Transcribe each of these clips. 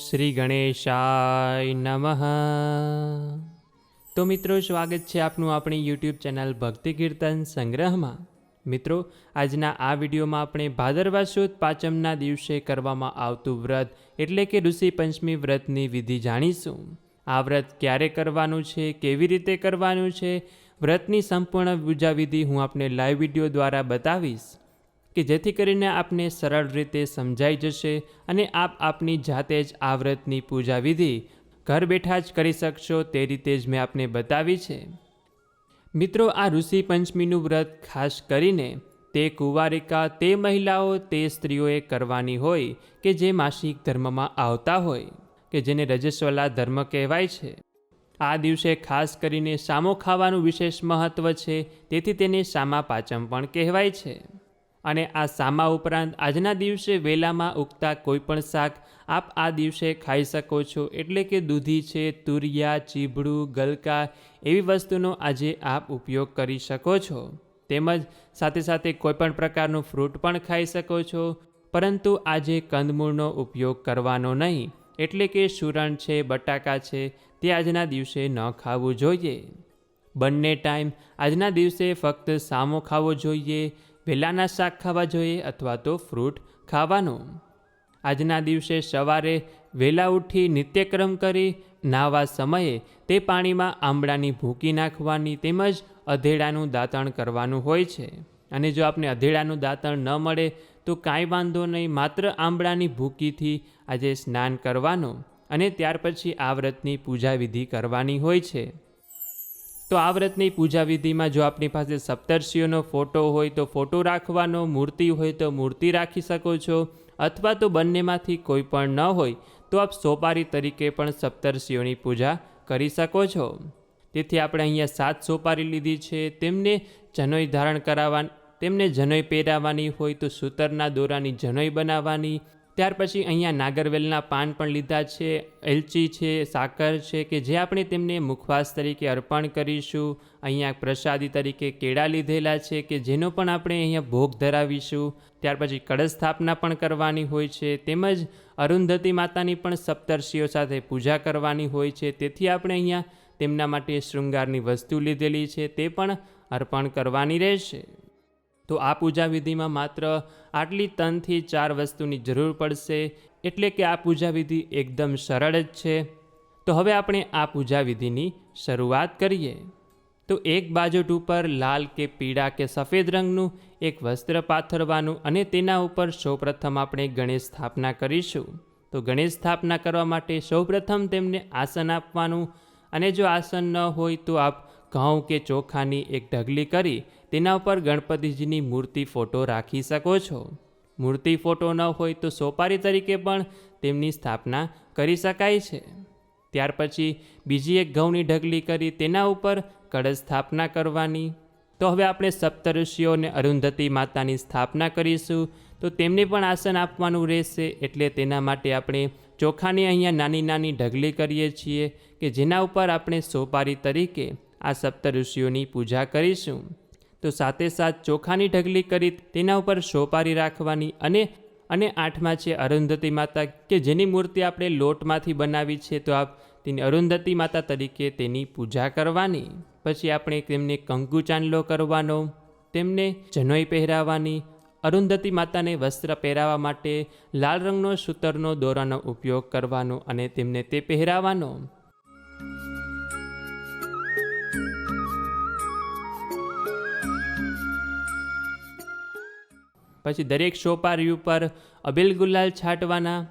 શ્રી ગણેશાય નમઃ. તો મિત્રો, સ્વાગત છે આપનું આપણી યુટ્યુબ ચેનલ ભક્તિ કીર્તન સંગ્રહમાં. મિત્રો, આજના આ વિડીયોમાં આપણે ભાદરવા સુદ પાંચમના દિવસે કરવામાં આવતું વ્રત એટલે કે ઋષિ પંચમી વ્રતની વિધિ જાણીશું. આ વ્રત ક્યારે કરવાનું છે, કેવી રીતે કરવાનું છે, વ્રતની સંપૂર્ણ પૂજા વિધિ હું આપને લાઈવ વીડિયો દ્વારા બતાવીશ. કે જેથી કરીને આપને સરળ રીતે સમજાઈ જશે અને આપ આપની જાતે જ આ વ્રતની પૂજા વિધિ ઘર બેઠા જ કરી શકશો તે રીતે જ મેં આપને બતાવી છે. મિત્રો, આ ઋષિ પંચમીનું વ્રત ખાસ કરીને તે કુંવારિકા, તે મહિલાઓ, તે સ્ત્રીઓએ કરવાની હોય કે જે માસિક ધર્મમાં આવતા હોય, કે જેને રજસ્વલા ધર્મ કહેવાય છે. આ દિવસે ખાસ કરીને સામો ખાવાનું વિશેષ મહત્ત્વ છે, તેથી તેને સામા પાચમ પણ કહેવાય છે. અને આ સામા ઉપરાંત આજના દિવસે વેલામાં ઉગતા કોઈપણ શાક આપ આ દિવસે ખાઈ શકો છો. એટલે કે દૂધી છે, તુરિયા, ચીભડું, ગલકા એવી વસ્તુનો આજે આપ ઉપયોગ કરી શકો છો. તેમજ સાથે સાથે કોઈપણ પ્રકારનું ફ્રૂટ પણ ખાઈ શકો છો. પરંતુ આજે કંદમૂળનો ઉપયોગ કરવાનો નહીં. એટલે કે સુરણ છે, બટાકા છે, તે આજના દિવસે ન ખાવું જોઈએ. બંને ટાઈમ આજના દિવસે ફક્ત સામો ખાવો જોઈએ. વેલાના શાક ખાવા જોઈએ અથવા તો ફ્રૂટ ખાવાનો? આજના દિવસે સવારે વહેલા ઉઠી નિત્યક્રમ કરી નાહવા સમયે તે પાણીમાં આંબળાની ભૂકી નાખવાની તેમજ અધેડાનું દાંતણ કરવાનું હોય છે. અને જો આપને અધેડાનું દાંતણ ન મળે, તો કાંઈ વાંધો નહીં, માત્ર આંબળાની ભૂકીથી આજે સ્નાન કરવાનું અને ત્યાર પછી આ વ્રતની પૂજા વિધિ કરવાની હોય છે. તો આ વ્રતની પૂજા વિધિમાં જો આપની પાસે સપ્તર્ષિઓનો ફોટો હોય તો ફોટો રાખવાનો, મૂર્તિ હોય તો મૂર્તિ રાખી શકો છો, અથવા તો બંનેમાંથી કોઈ પણ ન હોય, તો આપ સોપારી તરીકે પણ સપ્તર્ષિઓની પૂજા કરી શકો છો. તેથી આપણે અહીંયા સાત સોપારી લીધી છે. તેમને જનોઈ ધારણ કરાવવા, તેમને જનોઈ પહેરાવવાની હોય તો સૂતરના દોરાની જનોઈ બનાવવાની ત્યાર પછી અહીંયા નાગરવેલના પાન પણ લીધા છે, એલચી છે, સાકર છે કે જે આપણે તેમને મુખવાસ તરીકે અર્પણ કરીશું, અહીંયા પ્રસાદી તરીકે કેળા લીધેલા છે કે જેનો પણ આપણે અહીંયા ભોગ ધરાવીશું. ત્યાર પછી કળશ સ્થાપના પણ કરવાની હોય છે, તેમજ અરુંધતી માતાની પણ સપ્તર્ષિઓ સાથે પૂજા કરવાની હોય છે. તેથી આપણે અહીંયા તેમના માટે શૃંગારની વસ્તુ લીધેલી છે, તે પણ અર્પણ કરવાની રહેશે. તો આ પૂજા વિધિમાં માત્ર આટલી ત્રણથી ચાર વસ્તુની જરૂર પડશે, એટલે કે આ પૂજા વિધિ એકદમ સરળ જ છે. તો હવે આપણે આ પૂજા વિધિની શરૂઆત કરીએ. તો એક બાજુટ ઉપર લાલ કે પીળા કે સફેદ રંગનું એક વસ્ત્ર પાથરવાનું અને તેના ઉપર સૌપ્રથમ આપણે ગણેશ સ્થાપના કરીશું. તો ગણેશ સ્થાપના કરવા માટે સૌપ્રથમ તેમને આસન આપવાનું. અને જો આસન ન હોય તો આપ ઘઉં કે ચોખાની એક ઢગલી કરી તેના ઉપર ગણપતિજીની મૂર્તિ ફોટો રાખી શકો છો. મૂર્તિ ફોટો ન હોય તો સોપારી તરીકે પણ તેમની સ્થાપના કરી શકાય છે. ત્યાર પછી બીજી એક ઘઉંની ઢગલી કરી તેના ઉપર કળશ સ્થાપના કરવાની. તો હવે આપણે સપ્તઋષિઓ અને અરુંધતી માતાની સ્થાપના કરીશું. તો તેમને પણ આસન આપવાનું રહેશે એટલે તેના માટે આપણે ચોખાની અહીંયા નાની નાની ઢગલી કરીએ છીએ કે જેના ઉપર આપણે સોપારી તરીકે આ સપ્ત ઋષિઓની પૂજા કરીશું. તો સાથે સાથ ચોખાની ઢગલી કરી તેના ઉપર સોપારી રાખવાની અને અને આઠમાં છે અરુંધતી માતા કે જેની મૂર્તિ આપણે લોટમાંથી બનાવી છે તો આપ તેની અરુંધતી માતા તરીકે તેની પૂજા કરવાની. પછી આપણે તેમને કંકુ ચાંદલો કરવાનો, તેમને જનોઈ પહેરાવાની, અરુંધતી માતાને વસ્ત્ર પહેરાવા માટે લાલ રંગનો સૂતરનો દોરાનો ઉપયોગ કરવાનો અને તેમને તે પહેરાવાનો પછી દરેક સોપારી ઉપર અબિલ ગુલાલ છાંટવાના.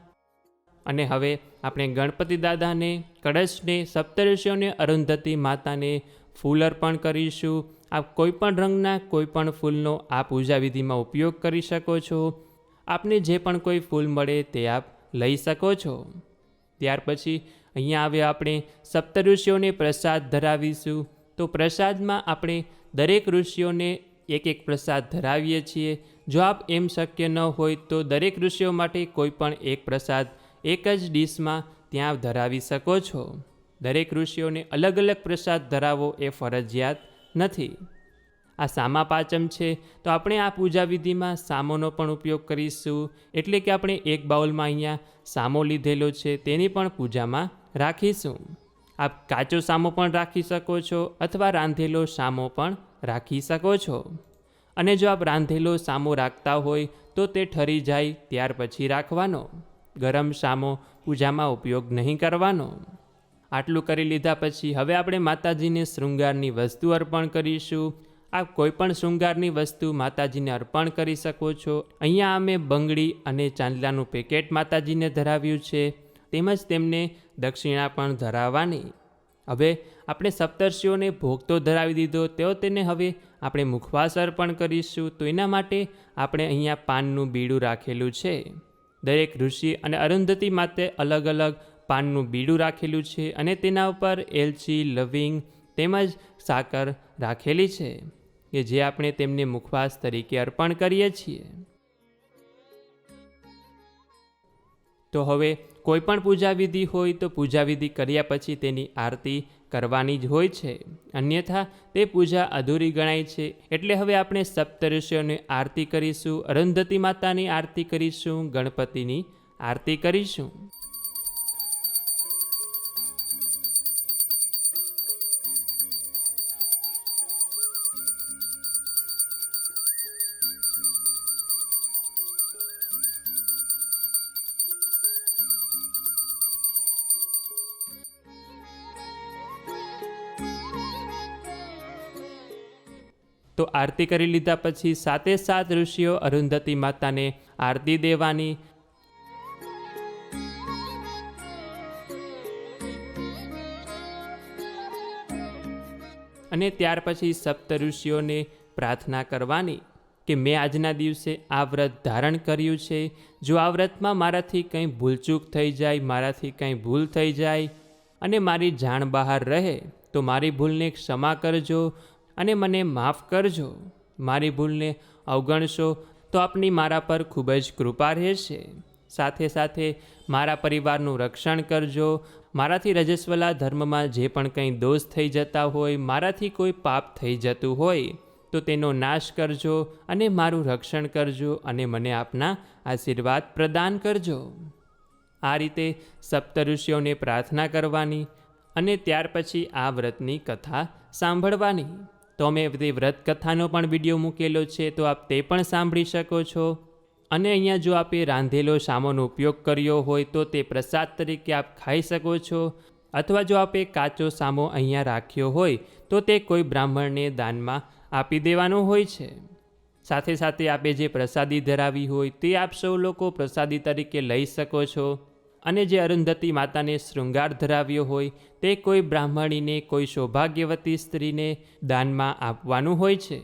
અને હવે આપણે ગણપતિ દાદાને, કળશને સપ્તઋષિઓને અરુંધતી માતાને ફૂલ અર્પણ કરીશું. આપ કોઈપણ રંગના કોઈપણ ફૂલનો આ પૂજા વિધિમાં ઉપયોગ કરી શકો છો. આપને જે પણ કોઈ ફૂલ મળે તે આપ લઈ શકો છો. ત્યાર પછી અહીંયા આવે આપણે સપ્તઋષિઓને પ્રસાદ ધરાવીશું. તો પ્રસાદમાં આપણે દરેક ઋષિઓને એક એક પ્રસાદ ધરાવીએ છીએ. જો આપ એમ શક્ય ન હોય તો દરેક ઋષિઓ માટે કોઈ પણ એક પ્રસાદ એક જ ડીશમાં ત્યાં ધરાવી શકો છો. દરેક ઋષિઓને અલગ અલગ પ્રસાદ ધરાવવો એ ફરજિયાત નથી. આ સામા પાચમ છે, તો આપણે આ પૂજા વિધિમાં સામોનો પણ ઉપયોગ કરીશું, એટલે કે આપણે એક બાઉલમાં અહીંયા સામો લીધેલો છે તેની પણ પૂજામાં રાખીશું. આપ કાચો સામો પણ રાખી શકો છો અથવા રાંધેલો સામો પણ રાખી શકો છો. અને જો આપ રાંધેલો સામો રાખતા હોય, તો તે ઠરી જાય, ત્યાર પછી રાખવાનો. ગરમ સામો પૂજામાં ઉપયોગ નહીં કરવાનો. આટલું કરી લીધા પછી હવે આપણે માતાજીને શૃંગારની વસ્તુ અર્પણ કરીશું. આપ કોઈપણ શૃંગારની વસ્તુ માતાજીને અર્પણ કરી શકો છો. અહીંયા અમે બંગડી અને ચાંદલાનું પેકેટ માતાજીને ધરાવ્યું છે. તેમજ તેમને દક્ષિણા પણ ધરાવવાની. હવે આપણે સપ્તર્ષિઓને ભોગ તો ધરાવી દીધો, તેઓ તેને હવે આપણે મુખવાસ અર્પણ કરીશું, તો એના માટે આપણે અહીંયા પાનનું બીડું રાખેલું છે. દરેક ઋષિ અને અરુંધતી માટે અલગ અલગ પાનનું બીડું રાખેલું છે અને તેના ઉપર એલચી, લવિંગ તેમજ સાકર રાખેલી છે, કે જે આપણે તેમને મુખવાસ તરીકે અર્પણ કરીએ છીએ. તો હવે કોઈ પણ પૂજા વિધિ હોય તો પૂજા વિધિ કર્યા પછી તેની આરતી કરવાની જ હોય છે. અન્યથા તે પૂજા અધૂરી ગણાય છે. એટલે હવે આપણે સપ્તઋષિઓની આરતી કરીશું, અરુંધતી માતાની આરતી કરીશું, ગણપતિની આરતી કરીશું. તો આરતી કરી લીધા પછી સાતે સાત ઋષિઓ અરુંધતી માતાને આરતી દેવાની. અને ત્યાર પછી સપ્ત ઋષિઓને પ્રાર્થના કરવાની કે મેં આજના દિવસે આ વ્રત ધારણ કર્યું છે. જો આ વ્રતમાં મારાથી કંઈ ભૂલચૂક થઈ જાય, મારાથી કંઈ ભૂલ થઈ જાય અને મારી જાણ બહાર રહે, તો મારી ભૂલને ક્ષમા કરજો. અને મને માફ કરજો. મારી ભૂલને અવગણશો તો આપની મારા પર ખૂબ જ કૃપા રહેશે. સાથે સાથે મારા પરિવારનું રક્ષણ કરજો. મારાથી રજસ્વલા ધર્મમાં જે પણ કંઈ દોષ થઈ જતા હોય, મારાથી કોઈ પાપ થઈ જતું હોય, તો તેનો નાશ કરજો અને મારું રક્ષણ કરજો અને મને આપના આશીર્વાદ પ્રદાન કરજો. આ રીતે સપ્તઋષિઓને પ્રાર્થના કરવાની અને ત્યાર પછી આ વ્રતની કથા સાંભળવાની. તો અમે બધી વ્રત કથાનો પણ વીડિયો મૂકેલો છે, તો આપ તે પણ સાંભળી શકો છો. અને અહીંયા જો આપે રાંધેલો સામોનો ઉપયોગ કર્યો હોય, તો તે પ્રસાદ તરીકે આપ ખાઈ શકો છો. અથવા જો આપે કાચો સામો અહીંયા રાખ્યો હોય, તો તે કોઈ બ્રાહ્મણને દાનમાં આપી દેવાનો હોય છે. સાથે સાથે આપે જે પ્રસાદી ધરાવી હોય, તે આપ સૌ લોકો પ્રસાદી તરીકે લઈ શકો છો. અને જે અરુંધતી માતાને શૃંગાર ધરાવ્યો હોય, તે કોઈ બ્રાહ્મણીને, કોઈ સૌભાગ્યવતી સ્ત્રીને દાનમાં આપવાનું હોય છે.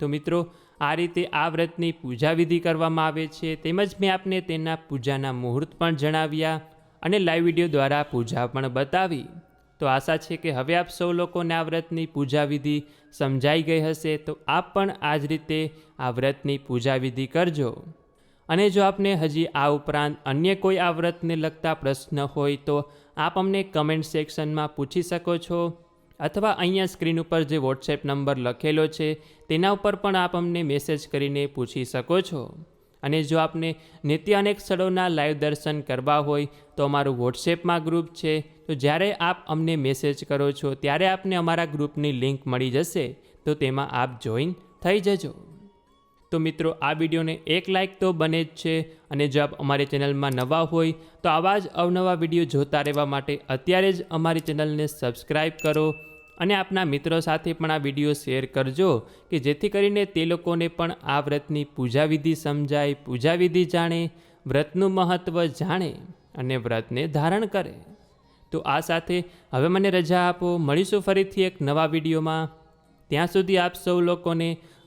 તો મિત્રો, આ રીતે આ વ્રતની પૂજા વિધિ કરવામાં આવે છે. તેમજ મેં આપને તેના પૂજાના મુહૂર્ત પણ જણાવ્યા અને લાઈવ વીડિયો દ્વારા પૂજા પણ બતાવી. તો આશા છે કે હવે આપ સૌ લોકોને આ વ્રતની પૂજા વિધિ સમજાઈ ગઈ હશે. તો આપ પણ આ જ રીતે આ વ્રતની પૂજા વિધિ કરજો. અને જો આપને હજી આ ઉપરાંત અન્ય કોઈ આ વ્રતને લગતા પ્રશ્ન હોય તો આપ અમને કમેન્ટ સેક્શનમાં પૂછી શકો છો. અથવા અહીંયા સ્ક્રીન ઉપર જે વોટ્સએપ નંબર લખેલો છે, તેના ઉપર પણ આપ અમને મેસેજ કરીને પૂછી શકો છો. અને જો આપને નિત્ય અનેક સ્થળોના લાઈવ દર્શન કરવા હોય તો અમારું વોટ્સએપમાં ગ્રુપ છે. તો જ્યારે આપ અમને મેસેજ કરો છો, ત્યારે આપને અમારા ગ્રુપની લિંક મળી જશે. તો તેમાં આપ જોઈન થઈ જજો. તો મિત્રો, આ વિડીયોને એક લાઇક તો બને જ છે અને જો આપ અમારી ચેનલમાં નવા હોય, તો આવા જ અવનવા વીડિયો જોતા રહેવા માટે અત્યારે જ અમારી ચેનલને સબસ્ક્રાઈબ કરો અને આપના મિત્રો સાથે પણ આ વીડિયો શેર કરજો કે જેથી કરીને તે લોકોને પણ આ વ્રતની પૂજા વિધિ સમજાય પૂજા વિધિ જાણે, વ્રતનું મહત્ત્વ જાણે અને વ્રતને ધારણ કરે. તો આ સાથે હવે મને રજા આપો. મળીશું ફરીથી એક નવા વિડીયોમાં. ત્યાં સુધી આપ સૌ લોકોને